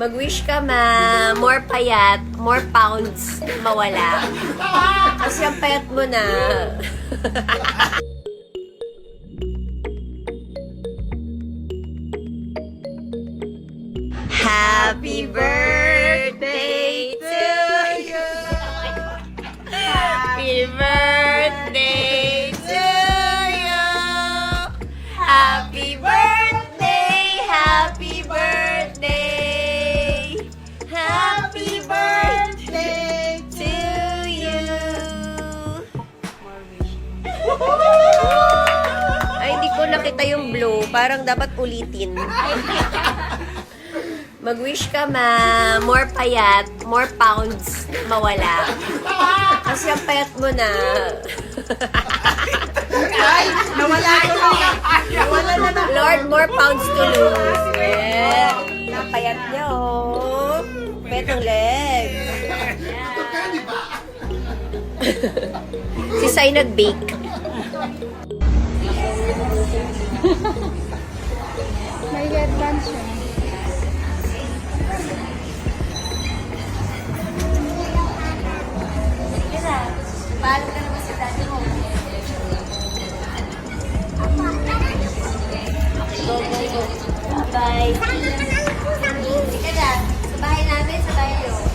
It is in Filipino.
Mag-wish ka, ma. More payat, more pounds mawala. Kasi ang payat mo na. Happy birthday to you. Happy birthday ko nakita yung blue. Parang dapat ulitin. Mag-wish ka, ma. More payat, more pounds mawala. Kasi ang payat mo na. Nawala na Nawala na na. Lord, more pounds to lose. Yeah. Napayat niya, oh. Payat ng legs. si Sai nag-bake. May headband siya. Paano ka naman sa daddy mo? Go, go, go. Bye-bye. Sama ka na lang po sa. Sige na. Sa bahay namin, sa bahay yun.